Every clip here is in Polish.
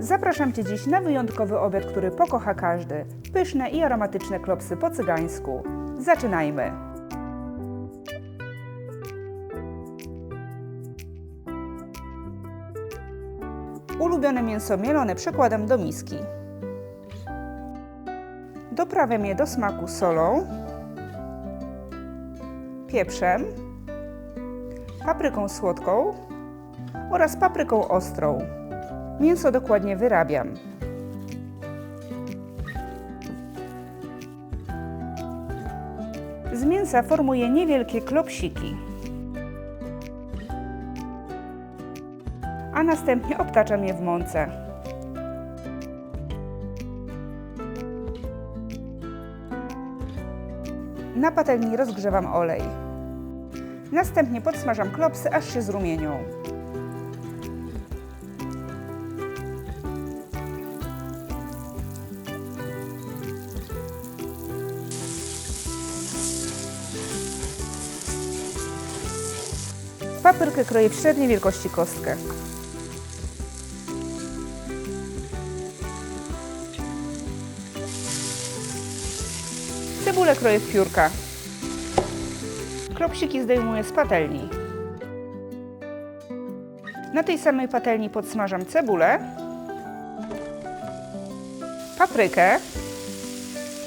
Zapraszam Cię dziś na wyjątkowy obiad, który pokocha każdy. Pyszne i aromatyczne klopsy po cygańsku. Zaczynajmy! Ulubione mięso mielone przekładam do miski. Doprawiam je do smaku solą, pieprzem, papryką słodką oraz papryką ostrą. Mięso dokładnie wyrabiam. Z mięsa formuję niewielkie klopsiki. A następnie obtaczam je w mące. Na patelni rozgrzewam olej. Następnie podsmażam klopsy, aż się zrumienią. Paprykę kroję w średniej wielkości kostkę. Cebulę kroję w piórka. Klopsiki zdejmuję z patelni. Na tej samej patelni podsmażam cebulę, paprykę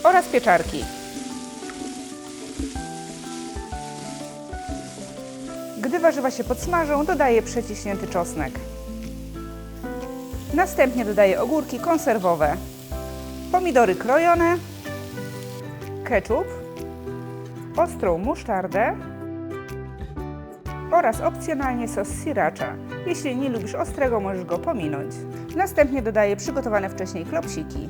oraz pieczarki. Gdy warzywa się podsmażą, dodaję przeciśnięty czosnek. Następnie dodaję ogórki konserwowe, pomidory krojone, ketchup, ostrą musztardę oraz opcjonalnie sos sriracha. Jeśli nie lubisz ostrego, możesz go pominąć. Następnie dodaję przygotowane wcześniej klopsiki.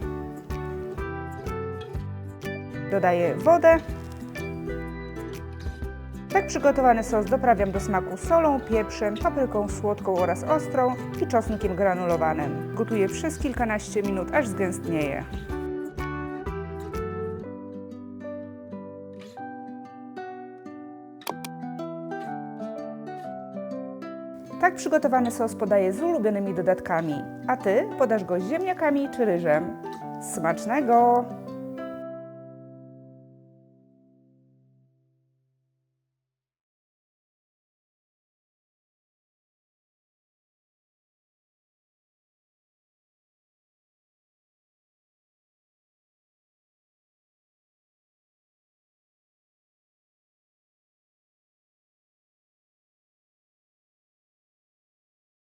Dodaję wodę. Tak przygotowany sos doprawiam do smaku solą, pieprzem, papryką słodką oraz ostrą i czosnkiem granulowanym. Gotuję przez kilkanaście minut, aż zgęstnieje. Tak przygotowany sos podaję z ulubionymi dodatkami, a Ty podasz go z ziemniakami czy ryżem. Smacznego!